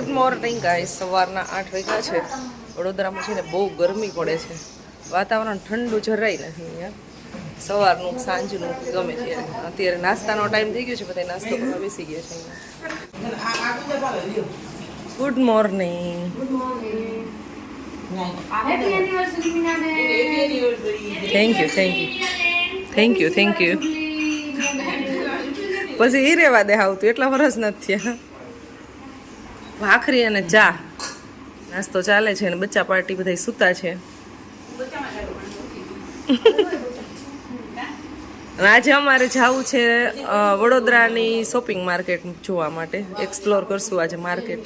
Good morning guys સવારના આઠ વાગ્યા છે. વડોદરામાં છે ને બહુ ગરમી પડે છે. વાતાવરણ ઠંડુ જરાય નથી અહીંયા. સવારનું સાંજનું ગમે છે. અત્યારે નાસ્તાનો ટાઈમ થઈ ગયો છે બધા નાસ્તો કરવા બેસી ગયા છે good morning. Thank you thank you thank you thank you પછી એ રહેવા દે આવતું એટલા વરસ નથી થયા. ભાખરી અને ચા. નાસ્તો ચાલે છે અને બચ્ચા પાર્ટી બધા સૂતા છે. આજે અમારે જવું છે વડોદરાની શોપિંગ માર્કેટ જોવા માટે. એક્સપ્લોર કરશું આજે માર્કેટ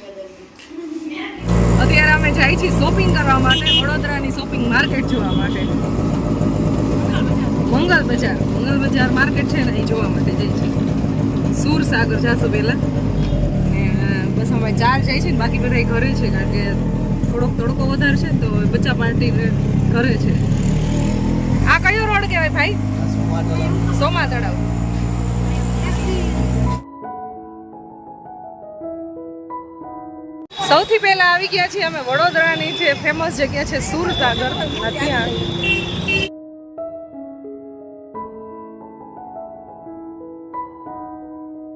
અત્યારે અમે જાય છીએ શોપિંગ કરવા માટે, વડોદરાની શોપિંગ માર્કેટ જોવા માટે. મંગલ બજાર. મંગલ બજાર માર્કેટ છે ને એ જોવા માટે જઈએ છીએ. સુરસાગર જાશું પહેલા. અમે ચાર જાય છે ને, બાકી બધા ઘરે છે, કારણ કે થોડોક તડકો વધારે છે તો બચ્ચા પાર્ટી ઘરે છે. આ કયો રોડ કહેવાય ભાઈ? સોમા તળાવ સૌથી પહેલા આવી ગયા છીએ અમે વડોદરાની, જે ફેમસ જગ્યા છે સુરસાગર ત્યાં.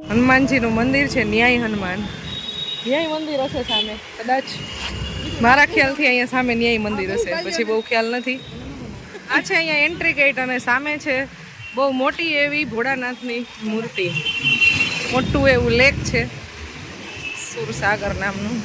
હનુમાનજીનું મંદિર છે, ન્યાય હનુમાન. ન્યાય મંદિર હશે સામે કદાચ. મારા ખ્યાલથી અહીંયા સામે ન્યાય મંદિર હશે પછી બહુ ખ્યાલ નથી. આ છે અહીંયા એન્ટ્રી ગેટ અને સામે છે બહુ મોટી એવી ભોળાનાથની મૂર્તિ. મોટું એવું લેક છે સુરસાગર નામનું.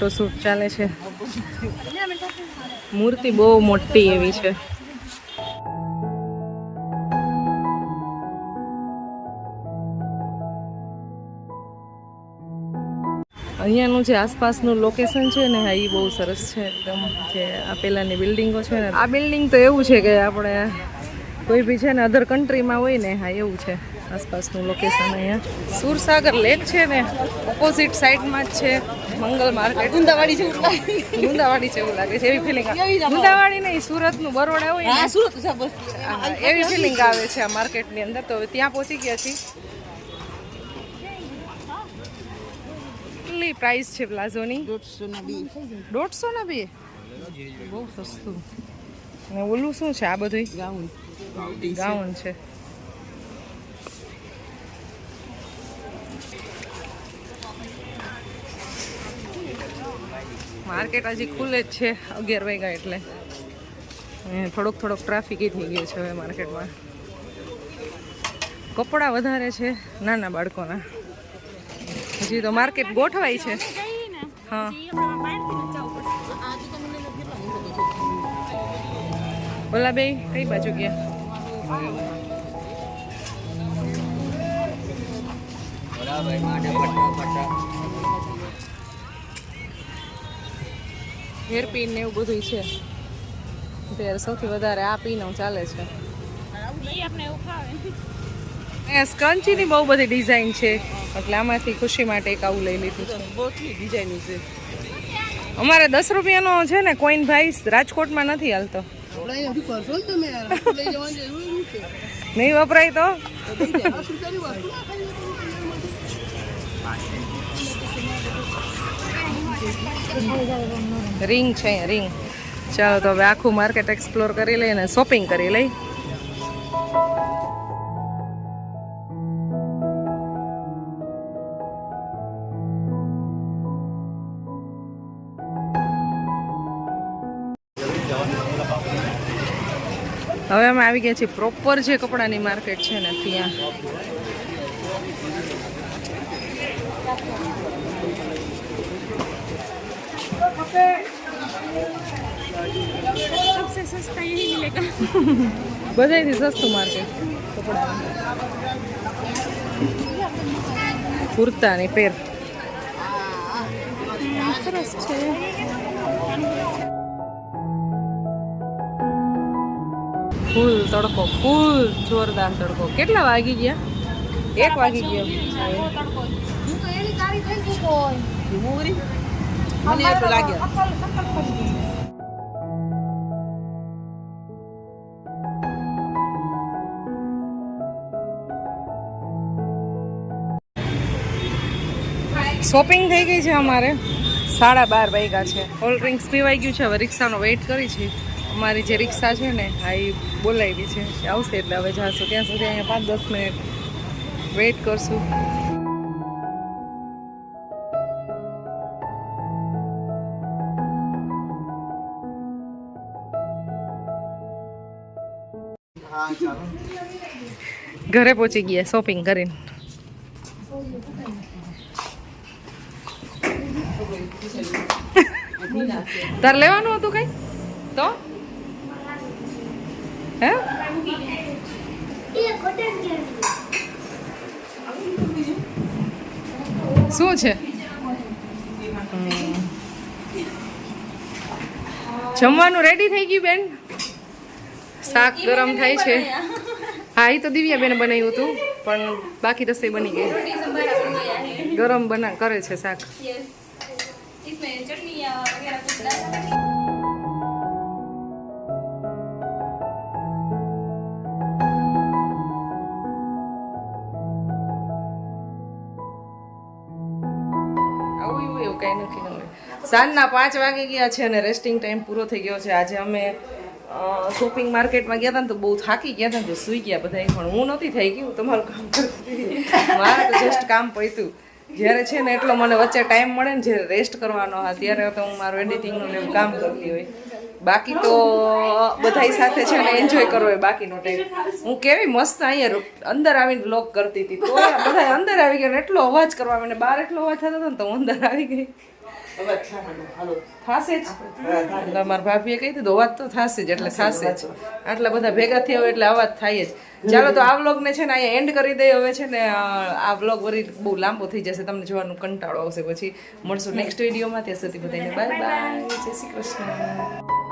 ફોટોશૂટ ચાલે છે. મૂર્તિ બહુ મોટી એવી છે. અહીંયાનું જે આસપાસનું લોકેશન છે ને, હા એ બહુ સરસ છે એકદમ. જે આ પેલાની બિલ્ડિંગો છે ને, આ બિલ્ડિંગ તો એવું છે કે આપણે કોઈ બી છે ને અધર કન્ટ્રીમાં હોય ને, હા, એવું છે. આસપાસનું લોકેશન અહીંયા. સુરસાગર લેક છે ને ઓપોઝિટ સાઈડમાં જ છે. મંગલ માર્કેટ ગુંદાવાડી છે ગુંદાવાડી જેવું લાગે છે એવી ફિલિંગ ગુંદાવાડી નહીં સુરતનું બરોડા હોય સુરત એવી ફિલિંગ આવે છે આ માર્કેટની અંદર. તો હવે ત્યાં પહોંચી ગયા છીએ. કેટલી પ્રાઇસ છે પ્લાઝોની? દોઢસો ના બે? બહુ સસ્તું. ને ઓલું શું છે આ બધું ગાઉન. ગાઉન છે. માર્કેટ હજી ખુલે જ છે અગિયાર વાગ્યા એટલે. થોડોક થોડોક ટ્રાફિક થઈ ગયો છે હવે માર્કેટમાં. કપડાં વધારે છે નાના બાળકોના. હજી તો માર્કેટ ગોઠવાય છે. હા. ઓલા બે કઈ બાજુ ગયા? હેરપીન ને એવું બધું છે. અત્યારે સૌથી વધારે આ પીનો ચાલે છે. અહીંયા સ્કંચીની બહુ બધી ડિઝાઇન છે. એટલે આમાંથી ખુશી માટે એક આવું લઈ લીધું છે. બોટલી ડિઝાઇન છે? અમારે દસ રૂપિયાનો છે ને કોઈન ભાઈ રાજકોટમાં નથી હાલતો. નહીં વપરાય તો? રિંગ છે, રિંગ. ચાલો તો હવે આખું માર્કેટ એક્સપ્લોર કરી લઈએ અને શોપિંગ કરી લઈ. હવે અમે આવી ગયા છીએ પ્રોપર જે કપડાની માર્કેટ છે ને ત્યાં. सबसे सस्ता यही मिलेगा બધાયથી સસ્તું માર્કેટ કપડાનું કુર્તાની પેર સરસ છે ફૂલ તડકો ફૂલ જોરદાર તડકો કેટલા વાગી ગયા એક વાગી ગયો ડુંગળી શોપિંગ થઈ ગઈ છે અમારે. સાડા બાર વાગ્યા છે. કોલ્ડ ડ્રિંક્સ પીવાઈ ગયું છે. હવે રિક્ષાનો વેઇટ કરી છે. અમારી જે રિક્ષા છે ને હા એ બોલાવી છે. આવશે એટલે હવે જાશું. ત્યાં સુધી અહીંયા પાંચ દસ મિનિટ વેઇટ કરશું. ઘરે પહોંચી ગયા શોપિંગ કરીને. તાર લેવાનું હતું કઈ? તો? હે? શું છે? જમવાનું રેડી થઈ ગયું બેન? શાક ગરમ થાય છે. હા એ તો દિવ્યાબેને બનાવ્યું હતું પણ બાકી રસોઈ બની ગઈ. ગરમ બના કરે છે શાક. સાંજના પાંચ વાગી ગયા છે અને રેસ્ટિંગ ટાઈમ પૂરો થઈ ગયો છે. આજે અમે શોપિંગ માર્કેટમાં ગયા હતા ને તો બહુ થાકી ગયા હતા તો સૂઈ ગયા બધા પણ હું નહોતી થઈ ગઈ, હું તમારું કામ કરતી મારે તો જસ્ટ કામ પૈતું જ્યારે છે ને એટલો મને વચ્ચે ટાઈમ મળે ને જ્યારે રેસ્ટ કરવાનો હા, ત્યારે તો હું મારું એડિટિંગનું એવું કામ કરતી હોય. બાકી તો બધાય સાથે છે ને એન્જોય કરવો હોય બાકીનો ટાઈમ હું કેવી મસ્ત અહીંયા અંદર આવીને બ્લોક કરતી હતી. તો બધા અંદર આવી ગયા એટલો અવાજ કરવા મને બહાર એટલો અવાજ થતો હતો ને તો હું અંદર આવી ગઈ. થાશે જ. મારા ભાભીએ કહી દીધું અવાજ તો થશે જ એટલે થશે જ. આટલા બધા ભેગા થયા હોય એટલે અવાજ થાય જ. ચાલો તો આ વ્લોગને છે ને અહીંયા એન્ડ કરી દઈએ. હવે છે ને આ વ્લોગ વરી બહુ લાંબો થઈ જશે તમને જોવાનું કંટાળો આવશે પછી. મળશું નેક્સ્ટ વિડીયોમાં ત્યાં સુધી બધાને બાય બાય જય શ્રી કૃષ્ણ.